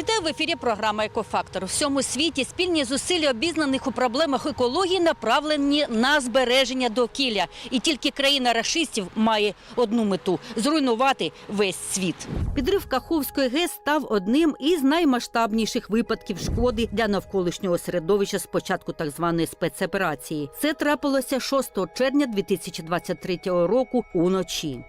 Вітаю в ефірі програма Екофактор. У всьому світі спільні зусилля обізнаних у проблемах екології направлені на збереження довкілля. І тільки країна рашистів має одну мету зруйнувати весь світ. Підрив Каховської ГЕС став одним із наймасштабніших випадків шкоди для навколишнього середовища з початку так званої спецоперації. Це трапилося 6 червня 2023 року уночі.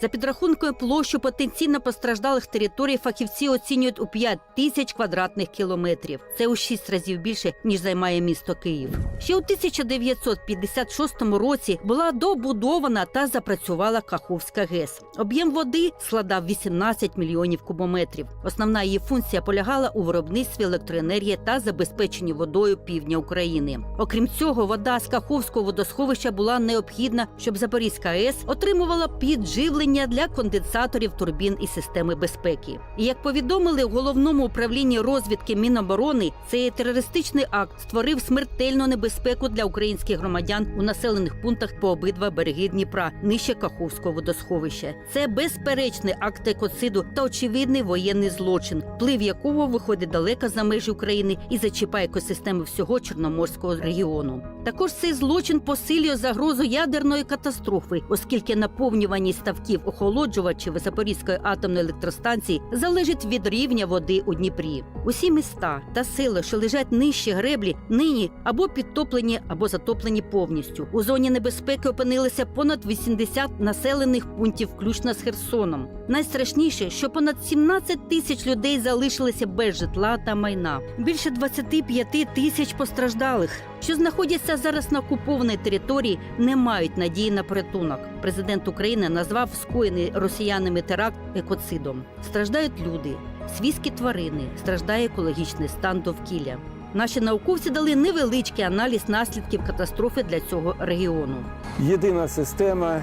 За підрахункою площу потенційно постраждалих територій фахівці оцінюють у 5 тисяч квадратних кілометрів. Це у 6 разів більше ніж займає місто Київ. Ще у 1956 році була добудована та запрацювала Каховська ГЕС. Об'єм води складав 18 мільйонів кубометрів. Основна її функція полягала у виробництві електроенергії та забезпеченні водою півдня України. Окрім цього, вода з Каховського водосховища була необхідна, щоб Запорізька АЕС отримувала підживлення для конденсаторів турбін і системи безпеки. І як повідомили в головному управлінні розвідки Міноборони, цей терористичний акт створив смертельну небезпеку для українських громадян у населених пунктах по обидва береги Дніпра нижче Каховського водосховища. Це безперечний акт екоциду та очевидний воєнний злочин, вплив якого виходить далеко за межі України і зачіпає екосистеми всього Чорноморського регіону. Також цей злочин посилює загрозу ядерної катастрофи, оскільки наповнюваність ставків охолоджувачів Запорізької атомної електростанції залежить від рівня води у Дніпрі. Усі міста та села, що лежать нижче греблі, нині або підтоплені, або затоплені повністю. У зоні небезпеки опинилися понад 80 населених пунктів, включно з Херсоном. Найстрашніше, що понад 17 тисяч людей залишилися без житла та майна. Більше 25 тисяч постраждалих, що знаходяться зараз на окупованій території, не мають надії на порятунок. Президент України назвав скоєний росіянами теракт екоцидом. Страждають люди, свійські тварини, страждає екологічний стан довкілля. Наші науковці дали невеличкий аналіз наслідків катастрофи для цього регіону. Єдина система,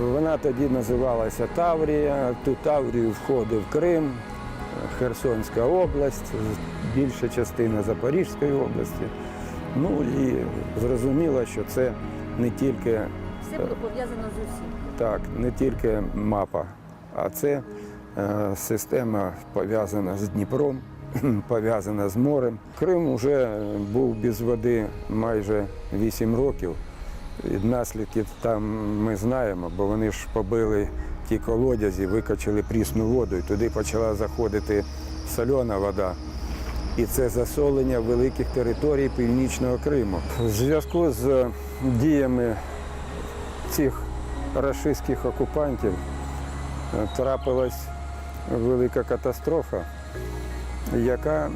вона тоді називалася Таврія. Ту Таврію входив Крим, Херсонська область, більша частина Запорізької області. Ну і зрозуміло, що це не тільки Все було пов'язано з усім. так, не тільки мапа, а це е, система пов'язана з Дніпром, пов'язана з морем. Крим вже був без води майже 8 років. І наслідки там ми знаємо, бо вони ж побили ті колодязі, викачали прісну воду, і туди почала заходити сольона вода. І це засолення великих територій Північного Криму. В зв'язку з діями цих рашистських окупантів е, трапилась велика катастрофа, яка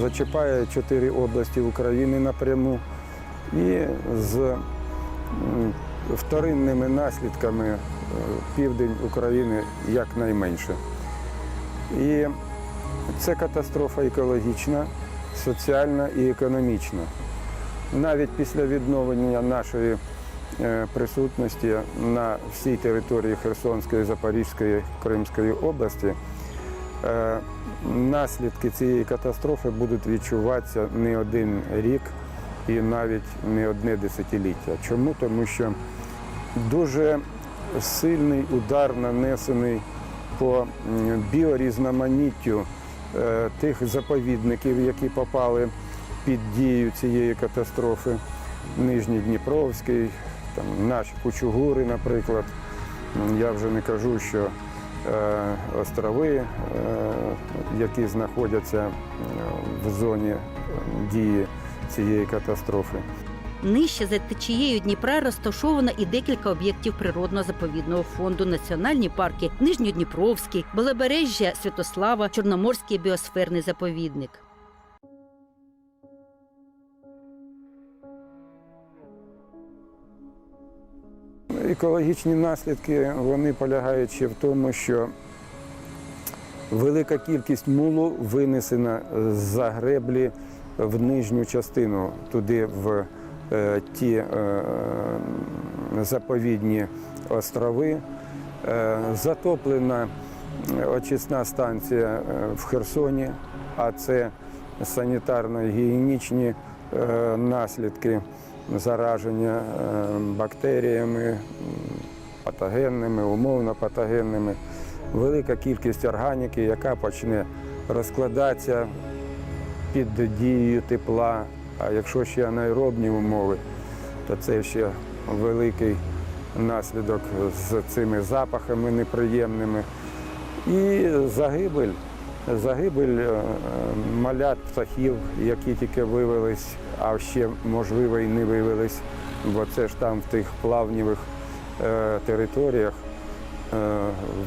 зачіпає чотири області України напряму і з вторинними наслідками е, південь України якнайменше. І це катастрофа екологічна, соціальна і економічна. Навіть після відновлення нашої е, присутності на всій території Херсонської, Запорізької, Кримської області, е, наслідки цієї катастрофи будуть відчуватися не один рік і навіть не одне десятиліття. Чому? Тому що дуже сильний удар нанесений по біорізноманіттю е, тих заповідників, які попали під дію цієї катастрофи. Нижній Дніпровський, там наші Кучугури, наприклад. Я вже не кажу, що е, острови, е, які знаходяться в зоні дії цієї катастрофи. Нижче за течією Дніпра розташовано і декілька об'єктів природного заповідного фонду, національні парки Нижньодніпровський, Белебережжя Святослава, Чорноморський біосферний заповідник. Екологічні наслідки вони полягають ще в тому, що велика кількість мулу винесена з-за греблі в нижню частину, туди в е, ті е, заповідні острови. Е, затоплена очисна станція в Херсоні, а це санітарно-гігієнічні наслідки зараження бактеріями, патогенними, умовно патогенними, велика кількість органіки, яка почне розкладатися під дією тепла. А якщо ще анаеробні умови, то це ще великий наслідок з цими запахами неприємними. І загибель, загибель е, малят птахів, які тільки вивелись, а ще, можливо, і не вивелись, бо це ж там в тих плавнівих е, територіях е,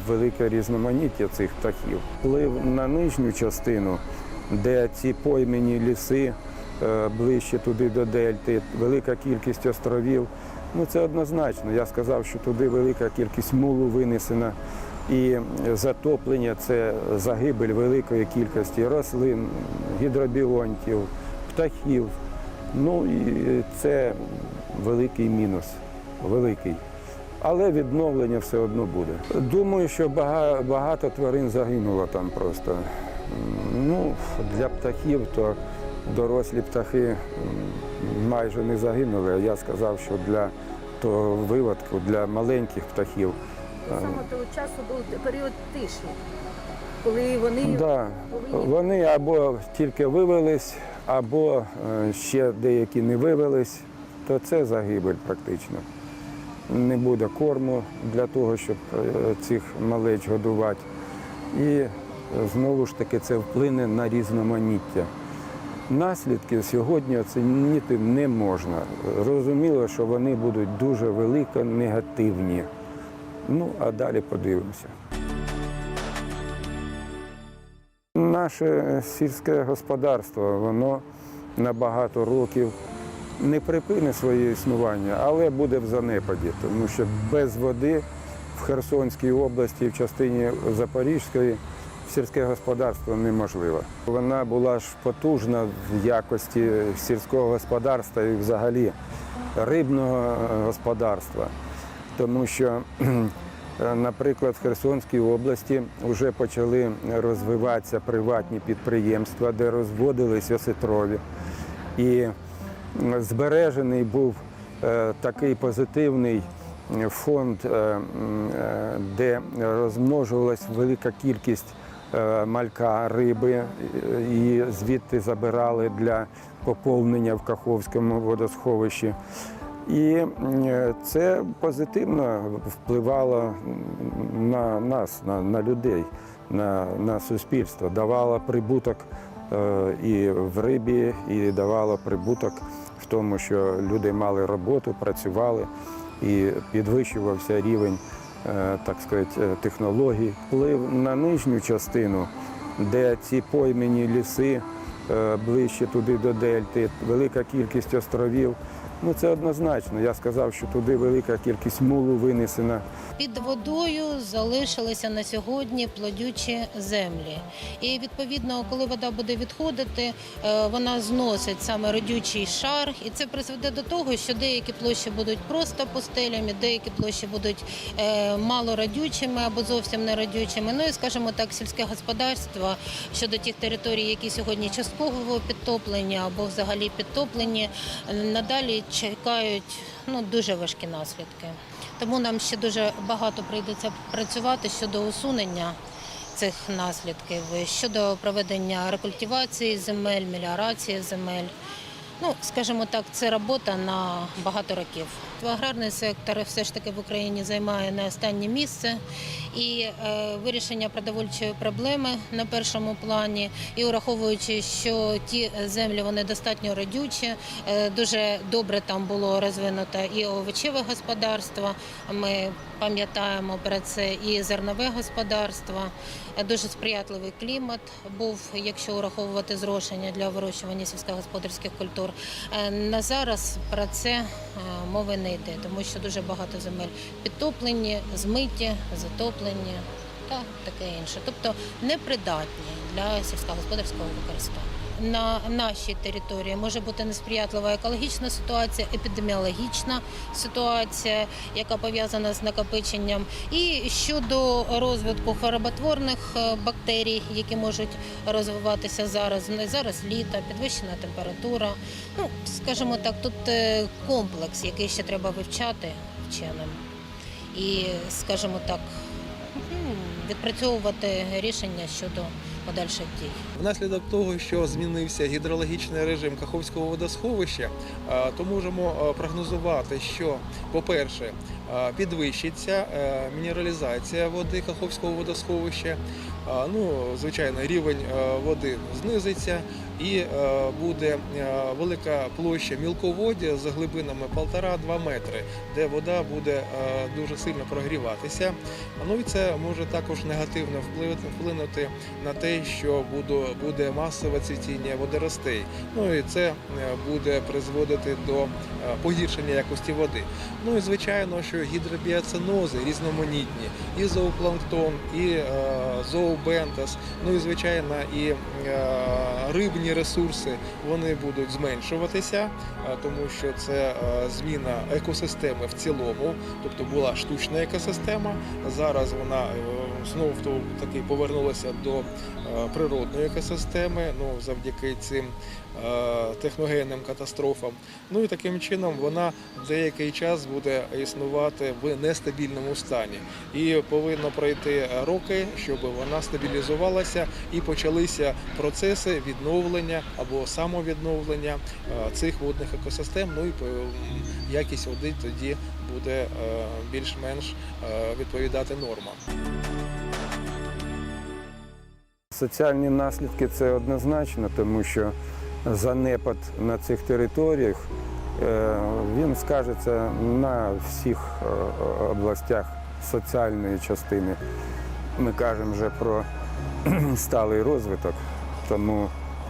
велике різноманіття цих птахів. Вплив на нижню частину, де ці поймені ліси е, ближче туди до дельти, велика кількість островів. Ну це однозначно. Я сказав, що туди велика кількість мулу винесена. І затоплення це загибель великої кількості рослин, гідробіонтів, птахів. Ну і це великий мінус, великий. Але відновлення все одно буде. Думаю, що багато тварин загинуло там просто. Ну, для птахів то дорослі птахи майже не загинули. Я сказав, що для того виводку, для маленьких птахів. е, Саме того часу був період тиші, коли вони Да. повинні Вони або тільки вивелись, або е, ще деякі не вивелись, то це загибель практично. Не буде корму для того, щоб е, цих малеч годувати. І знову ж таки це вплине на різноманіття. Наслідки сьогодні оцінити не можна. Зрозуміло, що вони будуть дуже велико негативні. Ну, а далі подивимося. Наше сільське господарство, воно на багато років не припине своє існування, але буде в занепаді, тому що без води в Херсонській області, в частині Запорізької, сільське господарство неможливо. Вона була ж потужна в якості сільського господарства і взагалі рибного господарства, тому що Е, Наприклад, в Херсонській області вже почали розвиватися приватні підприємства, де розводились осетрові. І збережений був е, такий позитивний фонд, е, е, де розмножувалась велика кількість е, малька риби, е, і звідти забирали для поповнення в Каховському водосховищі. І це позитивно впливало на нас, на, на людей, на, на суспільство, давало прибуток е, і в рибі, і давало прибуток в тому, що люди мали роботу, працювали і підвищувався рівень, е, так сказати, е, технологій. Вплив на нижню частину, де ці поймені ліси е, ближче туди до дельти, велика кількість островів. Ну це однозначно. Я сказав, що туди велика кількість мулу винесена. Під водою залишилися на сьогодні плодючі землі. І відповідно, коли вода буде відходити, е, вона зносить саме родючий шар, і це призведе до того, що деякі площі будуть просто пустелями, деякі площі будуть е, малородючими або зовсім не родючими. Ну і скажімо так, сільське господарство щодо тих територій, які сьогодні частково підтоплені або взагалі підтоплені, е, надалі чекають ну дуже важкі наслідки. Тому нам ще дуже багато прийдеться працювати щодо усунення цих наслідків, щодо проведення рекультивації земель, меліорації земель. Ну, скажімо так, це робота на багато років. Аграрний сектор все ж таки в Україні займає не останнє місце, і е, вирішення продовольчої проблеми на першому плані, і враховуючи, що ті землі вони достатньо родючі, е, дуже добре там було розвинуто і овочеве господарство. Ми пам'ятаємо про це і зернове господарство. Е, Дуже сприятливий клімат був, якщо враховувати зрошення для вирощування сільськогосподарських культур. На зараз про це мови не йде, тому що дуже багато земель підтоплені, змиті, затоплені та таке інше. Тобто непридатні для сільськогосподарського використання. На нашій території може бути несприятлива екологічна ситуація, епідеміологічна ситуація, яка пов'язана з накопиченням, і щодо розвитку хвороботворних е, бактерій, які можуть розвиватися зараз. Не зараз літо, підвищена температура. Ну, скажімо так, тут е, комплекс, який ще треба вивчати вченим. І, скажімо так, відпрацьовувати рішення щодо подальших дій. Внаслідок того, що змінився гідрологічний режим Каховського водосховища, е, то можемо е, прогнозувати, що, по-перше, е, підвищиться мінералізація води Каховського водосховища. Ну, звичайно, рівень е, води знизиться і е, буде е, велика площа мілководдя з глибинами 1,5-2 метри, де вода буде дуже сильно прогріватися. Ну і це може також негативно вплинути на те, що буде, масове цвітіння водоростей. Ну і це буде призводити до погіршення якості води. Ну і звичайно, що гідробіоцинози різноманітні, і зоопланктон, і е, зообентас, ну і звичайно, і е, рибні ресурси вони будуть зменшуватися, е, тому що це е, зміна екосистеми в цілому, тобто була штучна екосистема. Зараз вона знову таки повернулася до е, природної екосистеми, ну завдяки цим е, техногенним катастрофам. Ну і таким чином вона деякий час буде існувати в нестабільному стані. І повинно пройти роки, щоб вона стабілізувалася і почалися процеси відновлення або самовідновлення е, цих водних екосистем. Ну і якість води тоді буде більш-менш відповідати нормам. Соціальні наслідки це однозначно, тому що занепад на цих територіях е, він скажеться на всіх е, областях соціальної частини. Ми кажемо вже про сталий розвиток, тому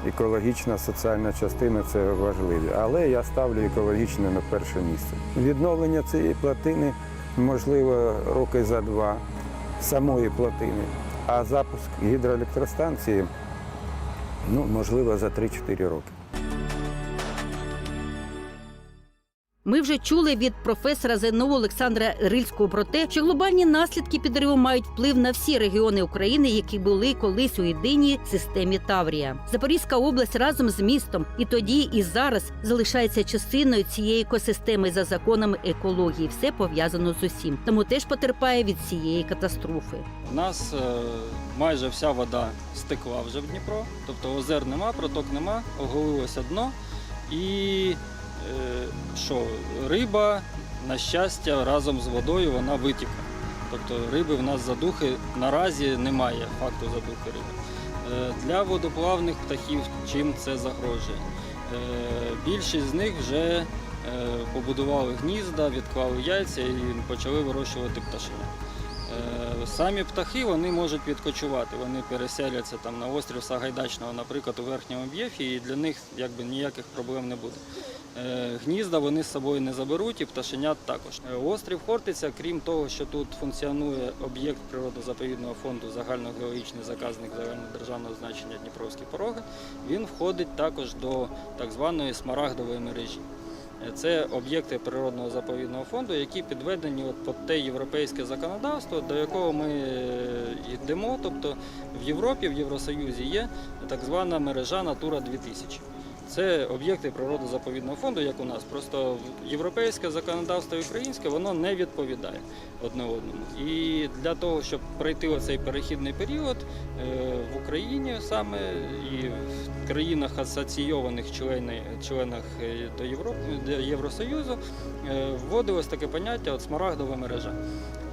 екологічна соціальна частина це важливі. Але я ставлю екологічне на перше місце. Відновлення цієї плотини можливо роки за два самої плотини. А запуск гідроелектростанції ну, можливо за 3-4 роки. Ми вже чули від професора ЗНО Олександра Рильського про те, що глобальні наслідки підриву мають вплив на всі регіони України, які були колись у єдиній системі Таврія. Запорізька область разом з містом і тоді, і зараз залишається частиною цієї екосистеми за законами екології. Все пов'язано з усім, тому теж потерпає від цієї катастрофи. У нас е, майже вся вода стекла вже в Дніпро, тобто озер нема, проток нема, оголилося дно. І що, риба, на щастя, разом з водою вона витікла. Тобто риби в нас задухи наразі немає факту задухи риби. Е, для водоплавних птахів чим це загрожує? Е, більшість з них вже е, побудували гнізда, відклали яйця і почали вирощувати пташенят. Е, Самі птахи вони можуть відкочувати, вони переселяться там на острів Сагайдачного, наприклад, у верхньому б'єфі, і для них якби ніяких проблем не буде. Е, Гнізда вони з собою не заберуть, і пташенят також. Е, Острів Хортиця, крім того, що тут функціонує об'єкт природозаповідного фонду загальногеологічний заказник загальнодержавного значення Дніпровські пороги, він входить також до так званої смарагдової мережі. Е, Це об'єкти природного заповідного фонду, які підведені от під те європейське законодавство, до якого ми йдемо. Тобто в Європі, в Євросоюзі є так звана мережа Натура 2000. Це об'єкти природозаповідного фонду, як у нас. Просто європейське законодавство і українське воно не відповідає одне одному. І для того, щоб пройти оцей перехідний період е, в Україні саме і в країнах асоційованих членах е, до Євросоюзу е, вводилось таке поняття от смарагдова мережа.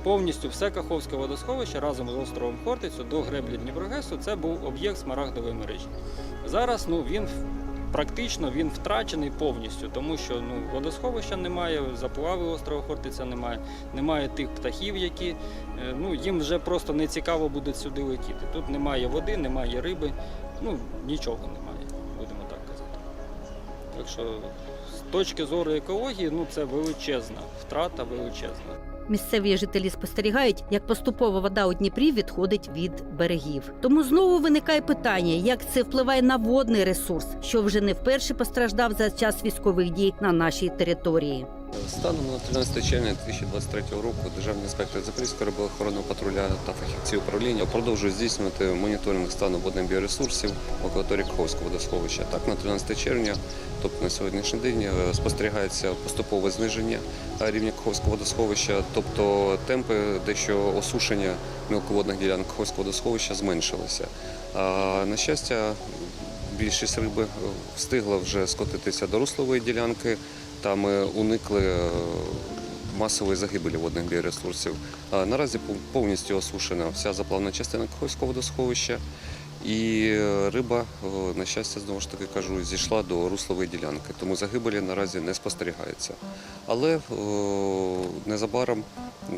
Повністю все Каховське водосховище разом з островом Хортицю до греблі Дніпрогесу це був об'єкт смарагдової мережі. Зараз ну, він практично він втрачений повністю, тому що ну, водосховища немає, заплави острова Хортиця немає, немає тих птахів, які е, ну, їм вже просто не цікаво буде сюди летіти. Тут немає води, немає риби, ну нічого немає, будемо так казати. Так що з точки зору екології, ну це величезна втрата, величезна. Місцеві жителі спостерігають, як поступово вода у Дніпрі відходить від берегів. Тому знову виникає питання, як це впливає на водний ресурс, що вже не вперше постраждав за час військових дій на нашій території. Станом на 13 червня 2023 року Державний інспектор Запорізького рибоохоронного патруля та фахівці управління продовжують здійснювати моніторинг стану водних біоресурсів в акваторії Каховського водосховища. Так, на 13 червня, тобто на сьогоднішній день, е, спостерігається поступове зниження рівня Каховського водосховища, тобто темпи дещо осушення мілководних ділянок Каховського водосховища зменшилися. А, На щастя, більшість риби е, встигла вже скотитися до руслової ділянки. Та ми уникли е, масової загибелі водних біоресурсів. Наразі повністю осушена вся заплавна частина Каховського водосховища. І е, риба, на щастя, знову ж таки кажу, зійшла до руслової ділянки, тому загибелі наразі не спостерігається. Але незабаром,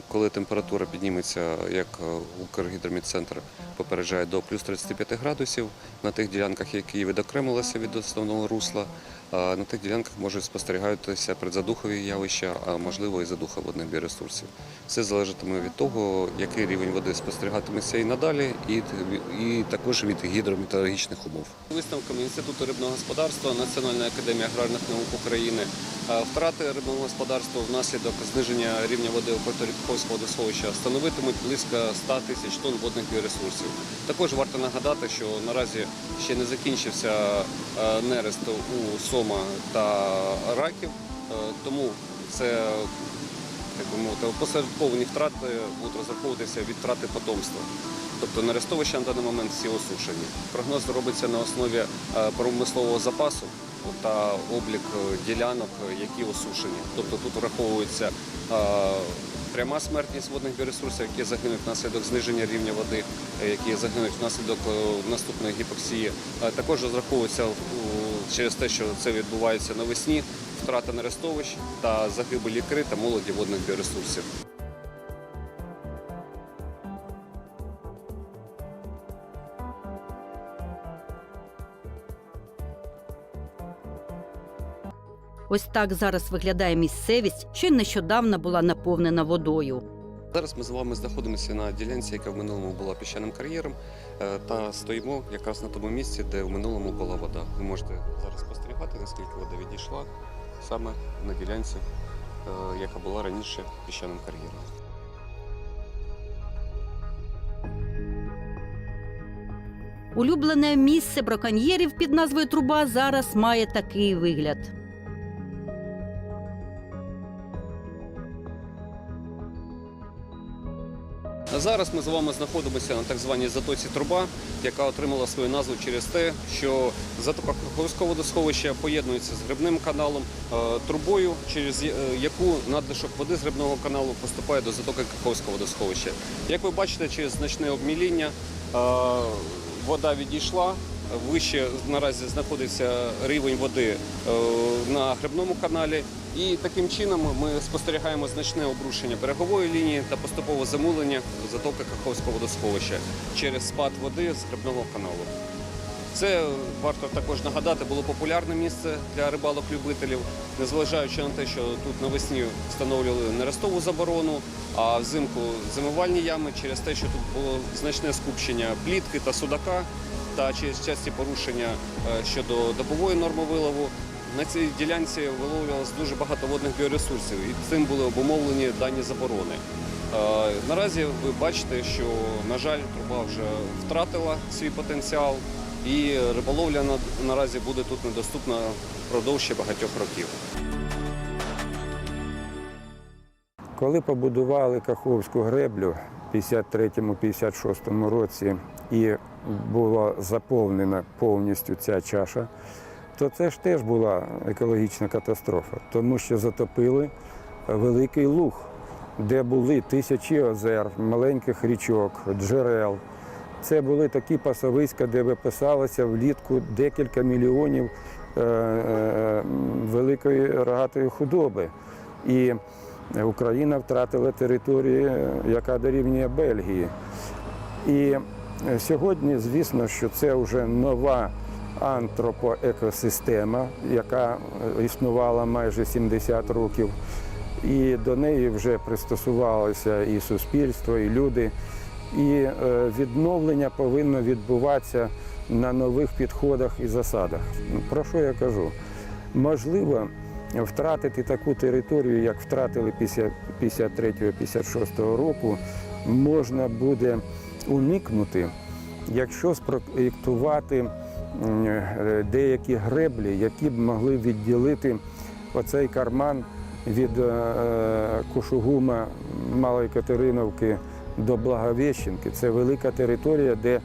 коли температура підніметься, як е, попереджає до плюс 35 градусів на тих ділянках, які відокремилися від основного русла, на тих ділянках можуть спостерігатися предзадухові явища, а можливо і задуха водних біоресурсів. Все залежатиме від того, який рівень води спостерігатиметься і надалі, і, і також від гідрометеорологічних умов. Висновками Інституту рибного господарства Національної академії аграрних наук України втрати рибного господарства внаслідок зниження рівня води у акваторії Каховського водосховища становитимуть близько 100 тисяч тонн водних біоресурсів. Також варто нагадати, що наразі ще не закінчився нерест у сома та раків, е, тому це як би мовити, опосередковані втрати будуть розраховуватися від втрати потомства. Тобто нерестовища на даний момент всі осушені. Прогноз робиться на основі е, промислового запасу та облік ділянок, які осушені. Тобто тут враховується е, пряма смертність водних біоресурсів, які загинуть внаслідок зниження рівня води, які загинуть внаслідок наступної гіпоксії. Також розраховується через те, що це відбувається навесні, втрата нерестовищ та загибель ікри та молоді водних біоресурсів. Ось так зараз виглядає місцевість, що й нещодавно була наповнена водою. Зараз ми з вами знаходимося на ділянці, яка в минулому була піщаним кар'єром, е, та стоїмо якраз на тому місці, де в минулому була вода. Ви можете зараз спостерігати, наскільки вода відійшла саме на ділянці, е, яка була раніше піщаним кар'єром. Улюблене місце браконьєрів під назвою Труба зараз має такий вигляд. Зараз ми з вами знаходимося на так званій затоці труба, яка отримала свою назву через те, що затока Каховського водосховища поєднується з грибним каналом е, трубою, через е, яку надлишок води з грибного каналу поступає до затоки Каховського водосховища. Як ви бачите, через значне обміління е, вода відійшла. Вище наразі знаходиться рівень води на грибному каналі, і таким чином ми спостерігаємо значне обрушення берегової лінії та поступове замулення затоки Каховського водосховища через спад води з грибного каналу. Це варто також нагадати, було популярне місце для рибалок-любителів, незважаючи на те, що тут навесні встановлювали нерестову заборону, а взимку зимувальні ями через те, що тут було значне скупчення плітки та судака, та через часті порушення е, щодо добової норми вилову. На цій ділянці виловлювалося дуже багато водних біоресурсів, і цим були обумовлені дані заборони. Е, Наразі ви бачите, що, на жаль, труба вже втратила свій потенціал, і риболовля наразі буде тут недоступна впродовж багатьох років. Коли побудували Каховську греблю в 53-56 році і була заповнена повністю ця чаша, то це ж теж була екологічна катастрофа, тому що затопили великий луг, де були тисячі озер, маленьких річок, джерел. Це були такі пасовиська, де виписалося влітку декілька мільйонів е, е, великої рогатої худоби. І Україна втратила територію, е, яка дорівнює Бельгії. І е, сьогодні, звісно, що це вже нова антропоекосистема, яка е, існувала майже 70 років. І до неї вже пристосувалося і суспільство, і люди. І е, відновлення повинно відбуватися на нових підходах і засадах. Про що я кажу? Можливо, втратити таку територію, як втратили після 53-56 року, можна буде уникнути, якщо е, деякі греблі, які б могли відділити оцей карман від е, Кушугума Малої Катериновки до Благовещенки. Це велика територія, де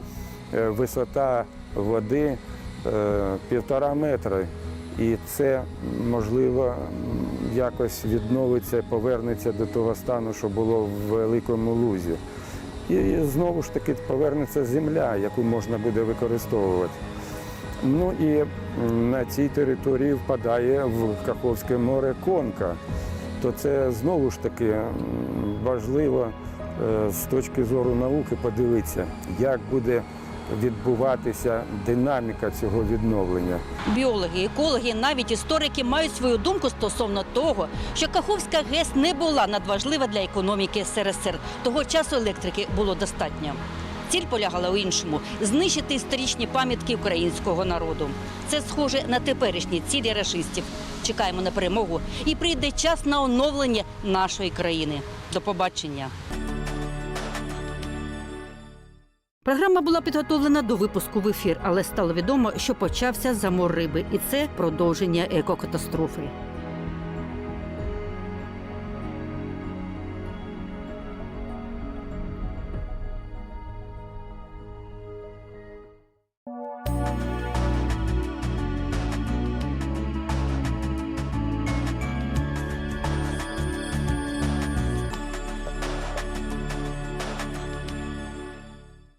е, висота води е, півтора метра. І це можливо якось відновиться, повернеться до того стану, що було в великому лузі. І знову ж таки повернеться земля, яку можна буде використовувати. Ну і на цій території впадає в Каховське море конка. То це знову ж таки важливо е, з точки зору науки подивитися, як буде відбуватися динаміка цього відновлення. Біологи, екологи, навіть історики мають свою думку стосовно того, що Каховська ГЕС не була надважлива для економіки СРСР. Того часу електрики було достатньо. Ціль полягала у іншому знищити історичні пам'ятки українського народу. Це схоже на теперішні цілі рашистів. Чекаємо на перемогу і прийде час на оновлення нашої країни. До побачення. Програма була підготовлена до випуску в ефір, але стало відомо, що почався замор риби, і це продовження екокатастрофи.